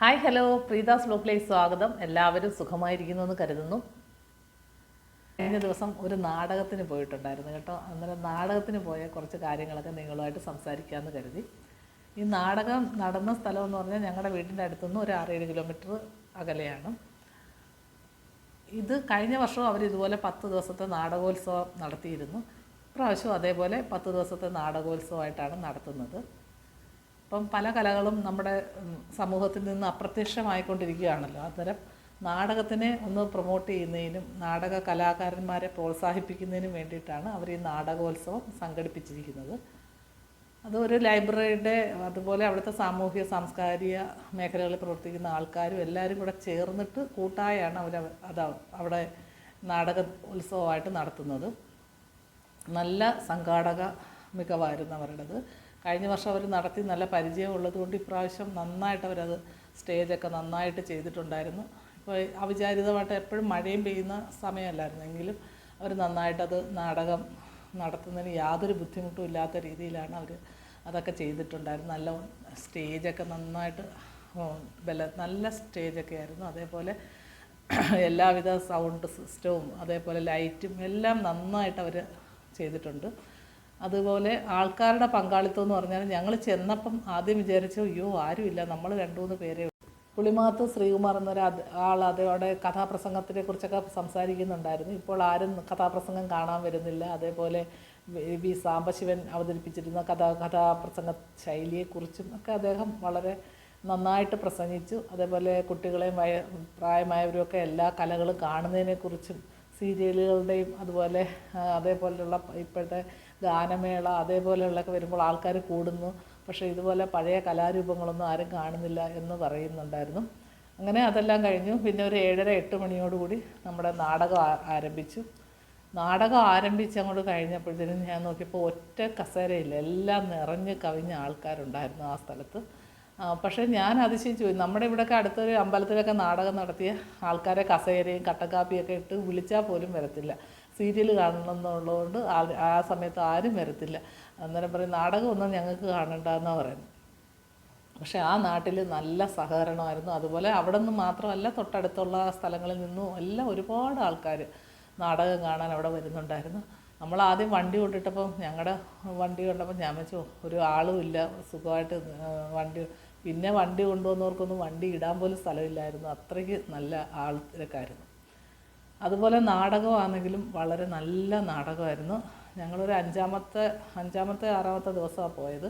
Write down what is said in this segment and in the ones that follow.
Hi hello പ്രീതാസ് ബ്ലോക്കിലേക്ക് സ്വാഗതം. എല്ലാവരും സുഖമായിരിക്കുന്നു എന്ന് കരുതുന്നു. കഴിഞ്ഞ ദിവസം ഒരു നാടകത്തിന് പോയിട്ടുണ്ടായിരുന്നു കേട്ടോ. അന്നേരം നാടകത്തിന് പോയ കുറച്ച് കാര്യങ്ങളൊക്കെ നിങ്ങളുമായിട്ട് സംസാരിക്കാമെന്ന് കരുതി. ഈ നാടകം നടന്ന സ്ഥലം എന്ന് പറഞ്ഞാൽ ഞങ്ങളുടെ വീടിന്റെ അടുത്തുനിന്ന് ഒരു ആറേഴ് കിലോമീറ്റർ അകലെയാണ്. ഇത് കഴിഞ്ഞ വർഷം അവർ ഇതുപോലെ പത്ത് ദിവസത്തെ നാടകോത്സവം നടത്തിയിരുന്നു. ഇപ്രാവശ്യം അതേപോലെ പത്ത് ദിവസത്തെ നാടകോത്സവമായിട്ടാണ് നടത്തുന്നത്. ഇപ്പം പല കലകളും നമ്മുടെ സമൂഹത്തിൽ നിന്ന് അപ്രത്യക്ഷമായിക്കൊണ്ടിരിക്കുകയാണല്ലോ. അത്തരം നാടകത്തിനെ ഒന്ന് പ്രൊമോട്ട് ചെയ്യുന്നതിനും നാടക കലാകാരന്മാരെ പ്രോത്സാഹിപ്പിക്കുന്നതിനും വേണ്ടിയിട്ടാണ് അവർ ഈ നാടകോത്സവം സംഘടിപ്പിച്ചിരിക്കുന്നത്. അതൊരു ലൈബ്രറിയുടെ അതുപോലെ അവിടുത്തെ സാമൂഹ്യ സാംസ്കാരിക മേഖലകളിൽ പ്രവർത്തിക്കുന്ന ആൾക്കാരും എല്ലാവരും കൂടെ ചേർന്നിട്ട് കൂട്ടായാണ് അവർ അത് അവിടെ നാടക ഉത്സവമായിട്ട് നടത്തുന്നത്. നല്ല സംഘാടക മികവായിരുന്നു അവരുടേത്. കഴിഞ്ഞ വർഷം അവർ നടത്തി നല്ല പരിചയമുള്ളത് കൊണ്ട് ഇപ്രാവശ്യം നന്നായിട്ട് അവരത് സ്റ്റേജൊക്കെ നന്നായിട്ട് ചെയ്തിട്ടുണ്ടായിരുന്നു. ഇപ്പോൾ അവിചാരിതമായിട്ട് എപ്പോഴും മഴയും പെയ്യുന്ന സമയമല്ലായിരുന്നു. എങ്കിലും അവർ നന്നായിട്ടത് നാടകം നടത്തുന്നതിന് യാതൊരു ബുദ്ധിമുട്ടും ഇല്ലാത്ത രീതിയിലാണ് അവർ അതൊക്കെ ചെയ്തിട്ടുണ്ടായിരുന്നു നല്ല സ്റ്റേജൊക്കെ നന്നായിട്ട് ബല നല്ല സ്റ്റേജൊക്കെ ആയിരുന്നു. അതേപോലെ എല്ലാവിധ സൗണ്ട് സിസ്റ്റവും അതേപോലെ ലൈറ്റും എല്ലാം നന്നായിട്ട് അവർ ചെയ്തിട്ടുണ്ട്. അതുപോലെ ആൾക്കാരുടെ പങ്കാളിത്തം എന്ന് പറഞ്ഞാൽ ഞങ്ങൾ ചെന്നപ്പം ആദ്യം വിചാരിച്ചു അയ്യോ ആരുമില്ല നമ്മൾ രണ്ടു മൂന്ന് പേരേ ഉള്ളൂ." പുളിമാത്ത് ശ്രീകുമാർ എന്നൊരു ആൾ അതോടെ കഥാപ്രസംഗത്തിനെ കുറിച്ചൊക്കെ സംസാരിക്കുന്നുണ്ടായിരുന്നു. ഇപ്പോൾ ആരും കഥാപ്രസംഗം കാണാൻ വരുന്നില്ല. അതേപോലെ വി സാംബശിവൻ അവതരിപ്പിച്ചിരുന്ന കഥാ കഥാപ്രസംഗ ശൈലിയെക്കുറിച്ചും ഒക്കെ അദ്ദേഹം വളരെ നന്നായിട്ട് പ്രസംഗിച്ചു. അതേപോലെ കുട്ടികളെയും വയ പ്രായമായവരുമൊക്കെ എല്ലാ കലകളും കാണുന്നതിനെക്കുറിച്ചും സീരിയലുകളുടെയും അതുപോലെ അതേപോലെയുള്ള ഇപ്പോഴത്തെ ഗാനമേള അതേപോലെയുള്ളതൊക്കെ വരുമ്പോൾ ആൾക്കാർ കൂടുന്നു. പക്ഷേ ഇതുപോലെ പഴയ കലാരൂപങ്ങളൊന്നും ആരും കാണുന്നില്ല എന്ന് പറയുന്നുണ്ടായിരുന്നു. അങ്ങനെ അതെല്ലാം കഴിഞ്ഞു. പിന്നെ ഒരു ഏഴര എട്ട് മണിയോടുകൂടി നമ്മുടെ നാടകം ആരംഭിച്ചു. നാടകം ആരംഭിച്ച് അങ്ങോട്ട് കഴിഞ്ഞപ്പോഴത്തേനും ഞാൻ നോക്കിയപ്പോൾ ഒറ്റ കസേരയില്ല. എല്ലാം നിറഞ്ഞ് കവിഞ്ഞ ആൾക്കാരുണ്ടായിരുന്നു ആ സ്ഥലത്ത്. പക്ഷേ ഞാൻ അതിശയിച്ചു പോയി. നമ്മുടെ ഇവിടെയൊക്കെ അടുത്തൊരു അമ്പലത്തിലൊക്കെ നാടകം നടത്തിയ ആൾക്കാരെ കസേരയും കട്ടക്കാപ്പിയൊക്കെ ഇട്ട് വിളിച്ചാൽ പോലും വരത്തില്ല. സീരിയൽ കാണണമെന്നുള്ളതുകൊണ്ട് ആ- ആ സമയത്ത് ആരും വരത്തില്ല. അന്നേരം പറയും നാടകമൊന്നും ഞങ്ങൾക്ക് കാണണ്ടെന്നാണ് പറയുന്നത്. പക്ഷേ ആ നാട്ടിൽ നല്ല സഹകരണമായിരുന്നു. അതുപോലെ അവിടെ നിന്ന് മാത്രമല്ല തൊട്ടടുത്തുള്ള സ്ഥലങ്ങളിൽ നിന്നും എല്ലാം ഒരുപാട് ആൾക്കാർ നാടകം കാണാൻ അവിടെ വരുന്നുണ്ടായിരുന്നു. നമ്മൾ ആദ്യം വണ്ടി കൊണ്ടിട്ടപ്പം ഞങ്ങളുടെ വണ്ടി കണ്ടപ്പോൾ ഞാൻ വെച്ചു ഒരു ആളും ഇല്ല സുഖമായിട്ട് വണ്ടി പിന്നെ വണ്ടി കൊണ്ടുവന്നവർക്കൊന്നും വണ്ടി ഇടാൻ പോലും സ്ഥലമില്ലായിരുന്നു. അത്രയ്ക്ക് നല്ല ആൾക്കാരായിരുന്നു അതുപോലെ നാടകമാണെങ്കിലും വളരെ നല്ല നാടകമായിരുന്നു. ഞങ്ങളൊരു അഞ്ചാമത്തെ അഞ്ചാമത്തെ ആറാമത്തെ ദിവസമാണ് പോയത്.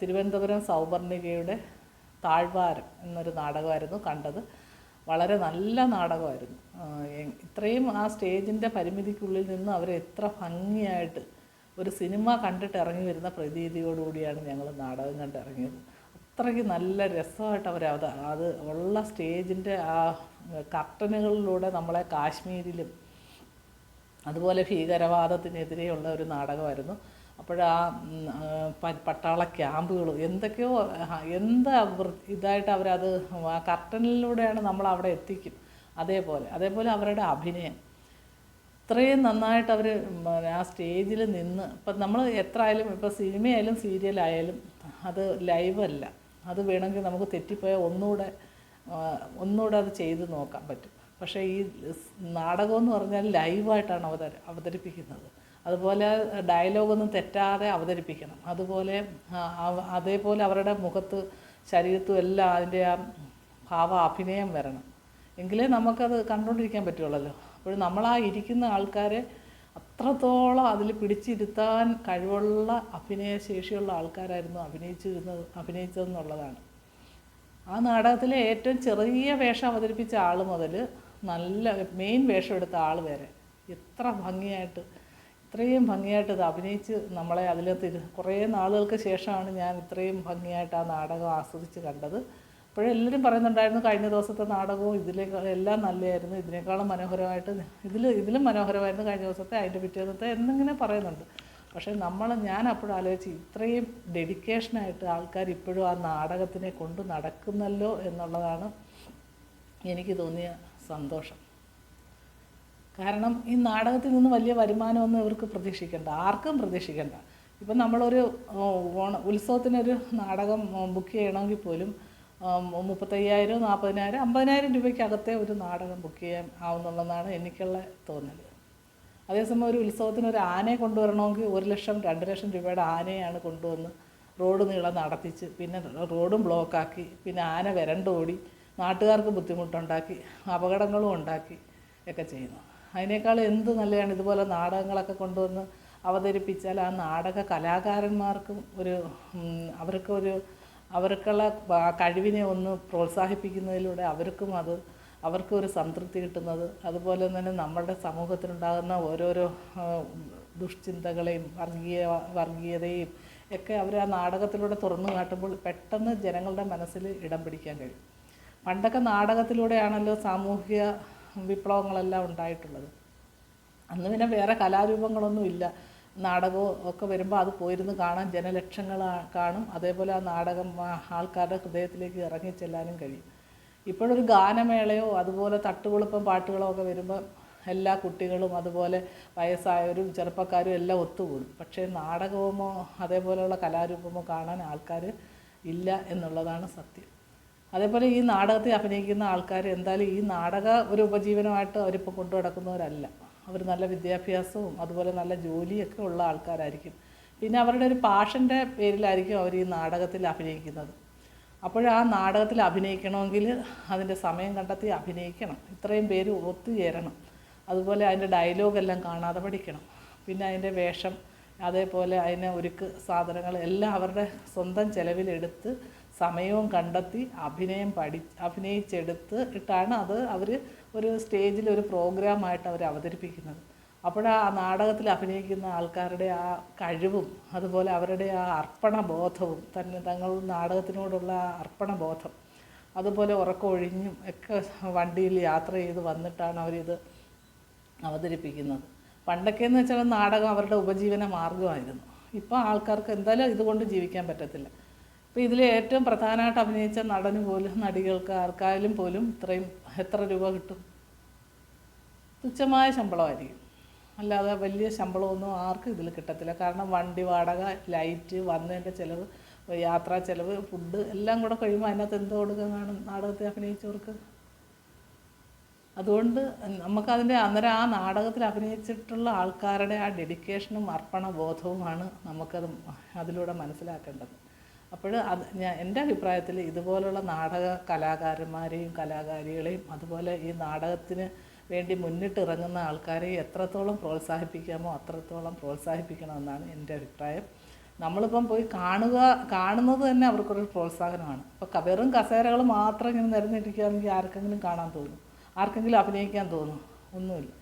തിരുവനന്തപുരം സൗവർണികയുടെ താഴ്വാരം എന്നൊരു നാടകമായിരുന്നു കണ്ടത്. വളരെ നല്ല നാടകമായിരുന്നു. ഇത്രയും ആ സ്റ്റേജിന്റെ പരിമിതിക്കുള്ളിൽ നിന്ന് അവർ എത്ര ഭംഗിയായിട്ട് ഒരു സിനിമ കണ്ടിട്ട് ഇറങ്ങി വരുന്ന പ്രതീതിയോടുകൂടിയാണ് ഞങ്ങൾ നാടകം കണ്ടിറങ്ങിയത്. അത്രയ്ക്ക് നല്ല രസമായിട്ട് അവർ അത് അത് ഉള്ള സ്റ്റേജിന്റെ ആ കർട്ടനുകളിലൂടെ നമ്മളെ കാശ്മീരിലും അതുപോലെ ഭീകരവാദത്തിനെതിരെയുള്ള ഒരു നാടകമായിരുന്നു. അപ്പോഴാ പട്ടാള ക്യാമ്പുകൾ എന്തൊക്കെയോ എന്താ ഇതായിട്ട് അവരത് ആ കർട്ടനിലൂടെയാണ് നമ്മൾ അവിടെ എത്തിക്കും. അതേപോലെ അതേപോലെ അവരുടെ അഭിനയം. ഇത്രയും നന്നായിട്ട് അവർ ആ സ്റ്റേജിൽ നിന്ന് ഇപ്പം നമ്മൾ എത്ര ആയാലും ഇപ്പോൾ സിനിമയായാലും സീരിയലായാലും അത് ലൈവല്ല. അത് വേണമെങ്കിൽ നമുക്ക് തെറ്റിപ്പോയാൽ ഒന്നുകൂടെ ഒന്നുകൂടെ അത് ചെയ്ത് നോക്കാൻ പറ്റും. പക്ഷേ ഈ നാടകമെന്ന് പറഞ്ഞാൽ ലൈവായിട്ടാണ് അവതര അവതരിപ്പിക്കുന്നത്. അതുപോലെ ഡയലോഗൊന്നും തെറ്റാതെ അവതരിപ്പിക്കണം. അതുപോലെ അതേപോലെ അവരുടെ മുഖത്ത് ശരീരത്തും എല്ലാം അതിന്റെ ആ ഭാവ അഭിനയം വരണം. എങ്കിലേ നമുക്കത് കണ്ടുകൊണ്ടിരിക്കാൻ പറ്റുള്ളല്ലോ അപ്പോൾ നമ്മൾ ഇരിക്കുന്ന ആൾക്കാരെ അത്രത്തോളം അതിൽ പിടിച്ചിരുത്താൻ കഴിവുള്ള അഭിനയശേഷിയുള്ള ആൾക്കാരായിരുന്നു അഭിനയിച്ചിരുന്നത് അഭിനയിച്ചതെന്നുള്ളതാണ്. ആ നാടകത്തിലെ ഏറ്റവും ചെറിയ വേഷം അവതരിപ്പിച്ച ആൾ മുതൽ നല്ല മെയിൻ വേഷം എടുത്ത ആൾ വരെ. എത്ര ഭംഗിയായിട്ട് ഇത്രയും ഭംഗിയായിട്ട് ഇത് അഭിനയിച്ച് നമ്മളെ അതിലകത്ത് കുറേ നാളുകൾക്ക് ശേഷമാണ് ഞാൻ ഇത്രയും ഭംഗിയായിട്ട് ആ നാടകം ആസ്വദിച്ച് കണ്ടത്. അപ്പോഴെല്ലാവരും പറയുന്നുണ്ടായിരുന്നു കഴിഞ്ഞ ദിവസത്തെ നാടകവും ഇതിലേക്കാൾ എല്ലാം നല്ലതായിരുന്നു. ഇതിനേക്കാളും മനോഹരമായിട്ട് ഇതിൽ ഇതിലും മനോഹരമായിരുന്നു കഴിഞ്ഞ ദിവസത്തെ അതിന്റെ പിറ്റേന്നത്തെ എന്നിങ്ങനെ പറയുന്നുണ്ട്. പക്ഷേ നമ്മൾ ഞാൻ അപ്പോഴും ആലോചിച്ച് ഇത്രയും ഡെഡിക്കേഷനായിട്ട് ആൾക്കാർ ഇപ്പോഴും ആ നാടകത്തിനെ കൊണ്ട് നടക്കുന്നല്ലോ എന്നുള്ളതാണ് എനിക്ക് തോന്നിയ സന്തോഷം. കാരണം ഈ നാടകത്തിൽ നിന്ന് വലിയ വരുമാനമൊന്നും ഇവർക്ക് പ്രതീക്ഷിക്കേണ്ട. ആർക്കും പ്രതീക്ഷിക്കേണ്ട. ഇപ്പം നമ്മളൊരു ഓണ ഉത്സവത്തിനൊരു നാടകം ബുക്ക് ചെയ്യണമെങ്കിൽ പോലും മുപ്പത്തയ്യായിരം നാൽപ്പതിനായിരം അമ്പതിനായിരം രൂപയ്ക്കകത്തെ ഒരു നാടകം ബുക്ക് ചെയ്യാൻ ആവുന്നുള്ളതാണ് എനിക്കുള്ള തോന്നൽ അതേസമയം ഒരു ഉത്സവത്തിന് ഒരു ആനയെ കൊണ്ടുവരണമെങ്കിൽ ഒരു ലക്ഷം രണ്ട് ലക്ഷം രൂപയുടെ ആനയാണ് കൊണ്ടുവന്ന് റോഡ് നീളം നടത്തിച്ച് പിന്നെ റോഡും ബ്ലോക്കാക്കി പിന്നെ ആന വരണ്ടോടി നാട്ടുകാർക്ക് ബുദ്ധിമുട്ടുണ്ടാക്കി അപകടങ്ങളും ഉണ്ടാക്കി ഒക്കെ ചെയ്യുന്നു. അതിനേക്കാൾ എന്ത് നല്ലതാണ് ഇതുപോലെ നാടകങ്ങളൊക്കെ കൊണ്ടുവന്ന് അവതരിപ്പിച്ചാൽ ആ നാടക കലാകാരന്മാർക്കും ഒരു അവർക്കൊരു അവർക്കുള്ള കഴിവിനെ ഒന്ന് പ്രോത്സാഹിപ്പിക്കുന്നതിലൂടെ അവർക്കും അത് അവർക്കും ഒരു സംതൃപ്തി കിട്ടുന്നത്. അതുപോലെ തന്നെ നമ്മുടെ സമൂഹത്തിലുണ്ടാകുന്ന ഓരോരോ ദുഷ്ചിന്തകളെയും വർഗീയ വർഗീയതയും ഒക്കെ അവർ ആ നാടകത്തിലൂടെ തുറന്നു കാട്ടുമ്പോൾ പെട്ടെന്ന് ജനങ്ങളുടെ മനസ്സിൽ ഇടം പിടിക്കാൻ കഴിയും. പണ്ടൊക്കെ നാടകത്തിലൂടെയാണല്ലോ സാമൂഹിക വിപ്ലവങ്ങളെല്ലാം ഉണ്ടായിട്ടുള്ളത്. അന്ന് പിന്നെ വേറെ കലാരൂപങ്ങളൊന്നും ഇല്ല. നാടകവും ഒക്കെ വരുമ്പോൾ അത് പോയിരുന്ന് കാണാൻ ജനലക്ഷങ്ങൾ കാണും. അതേപോലെ ആ നാടകം ആൾക്കാരുടെ ഹൃദയത്തിലേക്ക് ഇറങ്ങി ചെല്ലാനും കഴിയും. ഇപ്പോഴൊരു ഗാനമേളയോ അതുപോലെ തട്ടുകുളുപ്പം പാട്ടുകളോ ഒക്കെ വരുമ്പോൾ എല്ലാ കുട്ടികളും അതുപോലെ വയസ്സായവരും ചെറുപ്പക്കാരും എല്ലാം ഒത്തുകൂടും. പക്ഷേ നാടകവുമോ അതേപോലെയുള്ള കലാരൂപമോ കാണാൻ ആൾക്കാർ ഇല്ല എന്നുള്ളതാണ് സത്യം. അതേപോലെ ഈ നാടകത്തിൽ അഭിനയിക്കുന്ന ആൾക്കാർ എന്തായാലും ഈ നാടക ഒരു ഉപജീവനമായിട്ട് അവരിപ്പോൾ കൊണ്ടു നടക്കുന്നവരല്ല. അവർ നല്ല വിദ്യാഭ്യാസവും അതുപോലെ നല്ല ജോലിയൊക്കെ ഉള്ള ആൾക്കാരായിരിക്കും. പിന്നെ അവരുടെ ഒരു പാഷന്റെ പേരിലായിരിക്കും അവർ ഈ നാടകത്തിൽ അഭിനയിക്കുന്നത്. അപ്പോൾ ആ നാടകത്തിൽ അഭിനയിക്കണമെങ്കിൽ അതിന്റെ സമയം കണ്ടെത്തി അഭിനയിക്കണം. ഇത്രയും പേര് ഒത്തുചേരണം അതുപോലെ അതിന്റെ ഡയലോഗെല്ലാം കാണാതെ പഠിക്കണം. പിന്നെ അതിന്റെ വേഷം അതേപോലെ അതിനെ ഒരുക്ക് സാധനങ്ങൾ എല്ലാം അവരുടെ സ്വന്തം ചിലവിലെടുത്ത് സമയവും കണ്ടെത്തി അഭിനയം പഠി അഭിനയിച്ചെടുത്ത് ഇട്ടാണ് അത് അവർ ഒരു സ്റ്റേജിൽ ഒരു പ്രോഗ്രാമായിട്ട് അവർ അവതരിപ്പിക്കുന്നത്. അപ്പോൾ ആ നാടകത്തിൽ അഭിനയിക്കുന്ന ആൾക്കാരുടെ ആ കഴിവും അതുപോലെ അവരുടെ ആ അർപ്പണ ബോധവും തന്നെ തങ്ങൾ നാടകത്തിനോടുള്ള ആ അർപ്പണ ബോധം അതുപോലെ ഉറക്കമൊഴിഞ്ഞും ഒക്കെ വണ്ടിയിൽ യാത്ര ചെയ്ത് വന്നിട്ടാണ് അവരിത് അവതരിപ്പിക്കുന്നത്. പണ്ടൊക്കെ എന്ന് വെച്ചാൽ നാടകം അവരുടെ ഉപജീവന മാർഗമായിരുന്നു ഇപ്പോൾ ആൾക്കാർക്ക് എന്തായാലും ഇതുകൊണ്ട് ജീവിക്കാൻ പറ്റത്തില്ല. അപ്പോൾ ഇതിൽ ഏറ്റവും പ്രധാനമായിട്ട് അഭിനയിച്ച നടന് പോലും നടികൾക്ക് ആർക്കായാലും പോലും ഇത്രയും എത്ര രൂപ കിട്ടും? തുച്ഛമായ ശമ്പളമായിരിക്കും. അല്ലാതെ വലിയ ശമ്പളമൊന്നും ആർക്കും ഇതിൽ കിട്ടത്തില്ല. കാരണം വണ്ടി വാടക ലൈറ്റ് വന്നതിന്റെ ചിലവ് യാത്രാ ചിലവ് ഫുഡ് എല്ലാം കൂടെ കഴിയുമ്പോൾ അതിനകത്ത് എന്തോ കൊടുക്കാൻ കാണും നാടകത്തിൽ അഭിനയിച്ചവർക്ക്. അതുകൊണ്ട് നമുക്കതിന്റെ അന്നേരം ആ നാടകത്തിൽ അഭിനയിച്ചിട്ടുള്ള ആൾക്കാരുടെ ആ ഡെഡിക്കേഷനും അർപ്പണ ബോധവുമാണ് നമുക്കത് അതിലൂടെ മനസ്സിലാക്കേണ്ടത്. അപ്പോൾ അത് ഞാൻ എന്റെ അഭിപ്രായത്തിൽ ഇതുപോലുള്ള നാടക കലാകാരന്മാരെയും കലാകാരികളെയും അതുപോലെ ഈ നാടകത്തിന് വേണ്ടി മുന്നിട്ടിറങ്ങുന്ന ആൾക്കാരെ എത്രത്തോളം പ്രോത്സാഹിപ്പിക്കാമോ അത്രത്തോളം പ്രോത്സാഹിപ്പിക്കണമെന്നാണ് എന്റെ അഭിപ്രായം. നമ്മളിപ്പം പോയി കാണുക കാണുന്നത് തന്നെ അവർക്കൊരു പ്രോത്സാഹനമാണ്. അപ്പോൾ വെറും കസേരകൾ മാത്രം ഇങ്ങനെ നിരന്നിരിക്കുകയാണെങ്കിൽ ആർക്കെങ്കിലും കാണാൻ തോന്നും. ആർക്കെങ്കിലും അഭിനയിക്കാൻ തോന്നും. ഒന്നുമില്ല.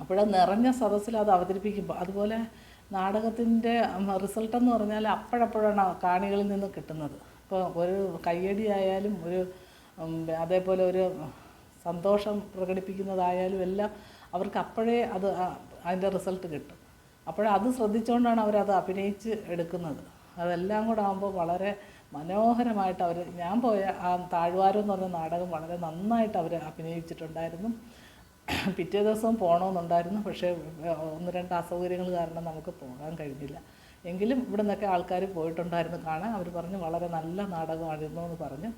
അപ്പോഴത് നിറഞ്ഞ സദസ്സിൽ അത് അവതരിപ്പിക്കുമ്പോൾ അതുപോലെ നാടകത്തിന്റെ റിസൾട്ട് എന്ന് പറഞ്ഞാൽ അപ്പോഴപ്പോഴാണ് കാണികളിൽ നിന്ന് കിട്ടുന്നത്. ഇപ്പോൾ ഒരു കയ്യടി ആയാലും ഒരു അതേപോലെ ഒരു സന്തോഷം പ്രകടിപ്പിക്കുന്നതായാലും എല്ലാം അവർക്ക് അപ്പോഴേ അത് അതിന്റെ റിസൾട്ട് കിട്ടും. അത് ശ്രദ്ധിച്ചുകൊണ്ടാണ് അവരത് അഭിനയിച്ച് എടുക്കുന്നത്. അതെല്ലാം കൂടെ ആകുമ്പോൾ വളരെ മനോഹരമായിട്ട് അവർ ഞാൻ പോയ ആ താഴ്വാരം എന്ന് പറഞ്ഞ നാടകം വളരെ നന്നായിട്ട് അവർ അഭിനയിച്ചിട്ടുണ്ടായിരുന്നു. പിറ്റേ ദിവസവും പോകണമെന്നുണ്ടായിരുന്നു പക്ഷേ ഒന്ന് രണ്ട് അസൗകര്യങ്ങൾ കാരണം നമുക്ക് പോകാൻ കഴിഞ്ഞില്ല. എങ്കിലും ഇവിടെ നിന്നൊക്കെ ആൾക്കാർ പോയിട്ടുണ്ടായിരുന്നു കാണാൻ. അവർ പറഞ്ഞു വളരെ നല്ല നാടകമായിരുന്നു എന്ന് പറഞ്ഞു.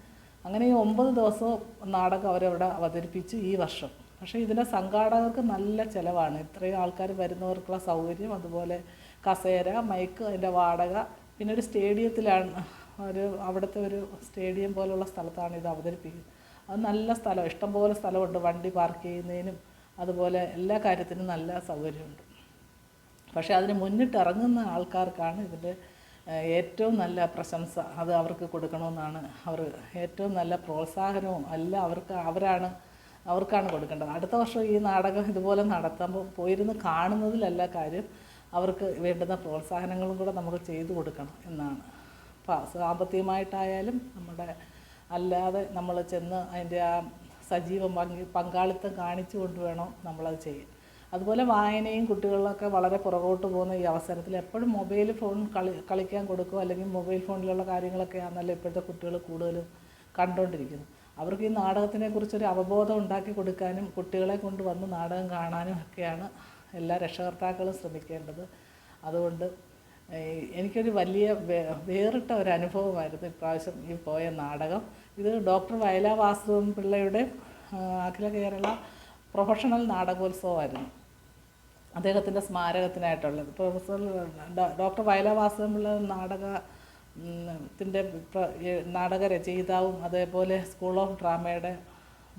അങ്ങനെ ഈ ഒമ്പത് ദിവസവും നാടകം അവരവിടെ അവതരിപ്പിച്ചു ഈ വർഷം. പക്ഷേ ഇതിന്റെ സംഘാടകർക്ക് നല്ല ചിലവാണ്. ഇത്രയും ആൾക്കാർ വരുന്നവർക്കുള്ള സൗകര്യം അതുപോലെ കസേര മൈക്ക് അതിന്റെ വാടക. പിന്നെ ഒരു സ്റ്റേഡിയത്തിലാണ് ഒരു അവിടുത്തെ ഒരു സ്റ്റേഡിയം പോലുള്ള സ്ഥലത്താണ് ഇത് അവതരിപ്പിക്കുന്നത്. അത് നല്ല സ്ഥലം ഇഷ്ടംപോലെ സ്ഥലമുണ്ട് വണ്ടി പാർക്ക് ചെയ്യുന്നതിനും അതുപോലെ എല്ലാ കാര്യത്തിനും നല്ല സൗകര്യമുണ്ട്. പക്ഷേ അതിന് മുന്നിട്ട് ഇറങ്ങുന്ന ആൾക്കാർക്കാണ് ഇതിന്റെ ഏറ്റവും നല്ല പ്രശംസ അത് അവർക്ക് കൊടുക്കണമെന്നാണ് അവർ ഏറ്റവും നല്ല പ്രോത്സാഹനവും എല്ലാം അവർക്ക് അവരാണ് അവർക്കാണ് കൊടുക്കേണ്ടത്. അടുത്ത വർഷം ഈ നാടകം ഇതുപോലെ നടത്തുമ്പോൾ പോയിരുന്ന് കാണുന്നതിലല്ല കാര്യം അവർക്ക് വേണ്ടുന്ന പ്രോത്സാഹനങ്ങളും കൂടെ നമുക്ക് ചെയ്തു കൊടുക്കണം എന്നാണ്. അപ്പോൾ സാമ്പത്തികമായിട്ടായാലും നമ്മുടെ അല്ലാതെ നമ്മൾ ചെന്ന് അതിന്റെ ആ സജീവ പങ്കി പങ്കാളിത്തം കാണിച്ചു കൊണ്ട് വേണം നമ്മളത് ചെയ്യാൻ. അതുപോലെ വായനയും കുട്ടികളിലൊക്കെ വളരെ പുറകോട്ട് പോകുന്ന ഈ അവസരത്തിൽ എപ്പോഴും മൊബൈൽ ഫോൺ കളി കളിക്കാൻ കൊടുക്കുക അല്ലെങ്കിൽ മൊബൈൽ ഫോണിലുള്ള കാര്യങ്ങളൊക്കെ ആണല്ലോ ഇപ്പോഴത്തെ കുട്ടികൾ കൂടുതലും കണ്ടുകൊണ്ടിരിക്കുന്നത്. അവർക്ക് ഈ നാടകത്തിനെ കുറിച്ചൊരു അവബോധം ഉണ്ടാക്കി കൊടുക്കാനും കുട്ടികളെ കൊണ്ട് വന്ന് നാടകം കാണാനും ഒക്കെയാണ് എല്ലാ രക്ഷകർത്താക്കളും ശ്രമിക്കേണ്ടത്. അതുകൊണ്ട് എനിക്കൊരു വലിയ വേറിട്ട ഒരു അനുഭവമായിരുന്നു ഇപ്രാവശ്യം ഈ പോയ നാടകം. ഇത് ഡോക്ടർ വയലാ വാസുദേവൻ പിള്ളയുടെ അഖില കേരള പ്രൊഫഷണൽ നാടകോത്സവമായിരുന്നു. അദ്ദേഹത്തിന്റെ സ്മാരകത്തിനായിട്ടുള്ളത്. പ്രൊഫസർ ഡോക്ടർ വയലവാസമുള്ള നാടക ത്തിന്റെ നാടക രചയിതാവും അതേപോലെ സ്കൂൾ ഓഫ് ഡ്രാമയുടെ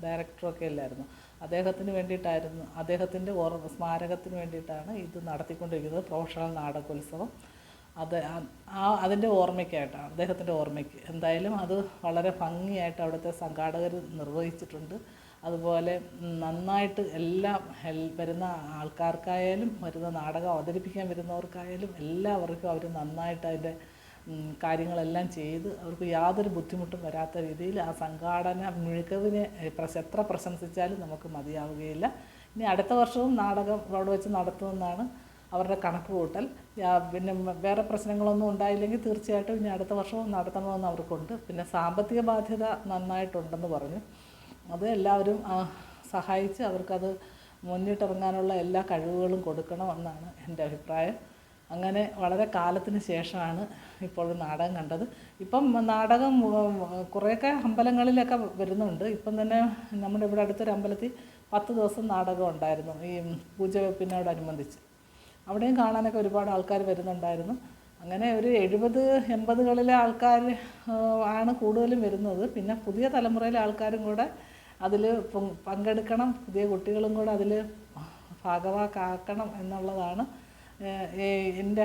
ഡയറക്ടറൊക്കെ അല്ലായിരുന്നു. അദ്ദേഹത്തിന് വേണ്ടിയിട്ടായിരുന്നു അദ്ദേഹത്തിന്റെ ഓർ സ്മാരകത്തിന് വേണ്ടിയിട്ടാണ് ഇത് നടത്തിക്കൊണ്ടിരിക്കുന്നത് പ്രൊഫഷണൽ നാടകോത്സവം. അത് ആ അതിന്റെ ഓർമ്മയ്ക്കായിട്ടാണ് അദ്ദേഹത്തിന്റെ ഓർമ്മയ്ക്ക്. എന്തായാലും അത് വളരെ ഭംഗിയായിട്ട് അവിടുത്തെ സംഘാടകർ നിർവഹിച്ചിട്ടുണ്ട്. അതുപോലെ നന്നായിട്ട് എല്ലാം വരുന്ന ആൾക്കാർക്കായാലും വരുന്ന നാടകം അവതരിപ്പിക്കാൻ വരുന്നവർക്കായാലും എല്ലാവർക്കും അവർ നന്നായിട്ട് അതിന്റെ കാര്യങ്ങളെല്ലാം ചെയ്ത് അവർക്ക് യാതൊരു ബുദ്ധിമുട്ടും വരാത്ത രീതിയിൽ ആ സംഘാടന മികവിനെ എത്ര പ്രശംസിച്ചാലും നമുക്ക് മതിയാവുകയില്ല. ഇനി അടുത്ത വർഷവും നാടകം അവിടെ വെച്ച് നടത്തുമെന്നാണ് അവരുടെ കണക്ക് കൂട്ടൽ. പിന്നെ വേറെ പ്രശ്നങ്ങളൊന്നും ഉണ്ടായില്ലെങ്കിൽ തീർച്ചയായിട്ടും ഇനി അടുത്ത വർഷവും നടത്തണമെന്ന് അവർക്കുണ്ട്. പിന്നെ സാമ്പത്തിക ബാധ്യത നന്നായിട്ടുണ്ടെന്ന് പറഞ്ഞു. അത് എല്ലാവരും സഹായിച്ച് അവർക്കത് മുന്നിട്ടിറങ്ങാനുള്ള എല്ലാ കഴിവുകളും കൊടുക്കണമെന്നാണ് എന്റെ അഭിപ്രായം. അങ്ങനെ വളരെ കാലത്തിന് ശേഷമാണ് ഇപ്പോൾ നാടകം കണ്ടത്. ഇപ്പം നാടകം കുറേയൊക്കെ അമ്പലങ്ങളിലൊക്കെ വരുന്നുണ്ട്. ഇപ്പം തന്നെ നമ്മുടെ ഇവിടെ അടുത്തൊരു അമ്പലത്തിൽ പത്ത് ദിവസം നാടകം ഉണ്ടായിരുന്നു ഈ പൂജവെപ്പിനോടനുബന്ധിച്ച്. അവിടെയും കാണാനൊക്കെ ഒരുപാട് ആൾക്കാർ വരുന്നുണ്ടായിരുന്നു. അങ്ങനെ ഒരു എഴുപത് എൺപതുകളിലെ ആൾക്കാർ ആണ് കൂടുതലും വരുന്നത്. പിന്നെ പുതിയ തലമുറയിലെ ആൾക്കാരും കൂടെ അതിൽ പങ്കെടുക്കണം. പുതിയ കുട്ടികളും കൂടെ അതിൽ ഭാഗവാക്കാക്കണം എന്നുള്ളതാണ്. എന്റെ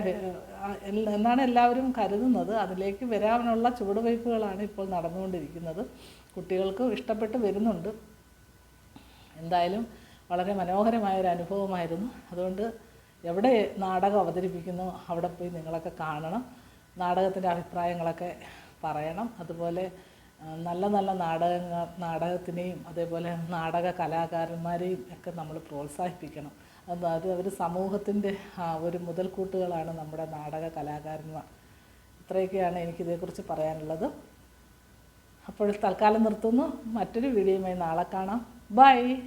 എന്നാണ് എല്ലാവരും കരുതുന്നത്. അതിലേക്ക് വരാനുള്ള ചുവടുവയ്പ്പുകളാണ് ഇപ്പോൾ നടന്നുകൊണ്ടിരിക്കുന്നത്. കുട്ടികൾക്ക് ഇഷ്ടപ്പെട്ട് വരുന്നുണ്ട്. എന്തായാലും വളരെ മനോഹരമായ ഒരു അനുഭവമായിരുന്നു. അതുകൊണ്ട് എവിടെ നാടകം അവതരിപ്പിക്കുന്നു അവിടെ പോയി നിങ്ങളൊക്കെ കാണണം. നാടകത്തിന്റെ അഭിപ്രായങ്ങളൊക്കെ പറയണം. അതുപോലെ നല്ല നല്ല നാടകങ്ങൾ നാടകത്തിനെയും അതേപോലെ നാടക കലാകാരന്മാരെയും ഒക്കെ നമ്മൾ പ്രോത്സാഹിപ്പിക്കണം. അത് അത് അവർ സമൂഹത്തിന്റെ ഒരു മുതൽക്കൂട്ടുകളാണ് നമ്മുടെ നാടക കലാകാരന്മാർ. ഇത്രയൊക്കെയാണ് എനിക്കിതേക്കുറിച്ച് പറയാനുള്ളത്. അപ്പോൾ തൽക്കാലം നിർത്തുന്നു. മറ്റൊരു വീഡിയോയുമായി നാളെ കാണാം. ബൈ.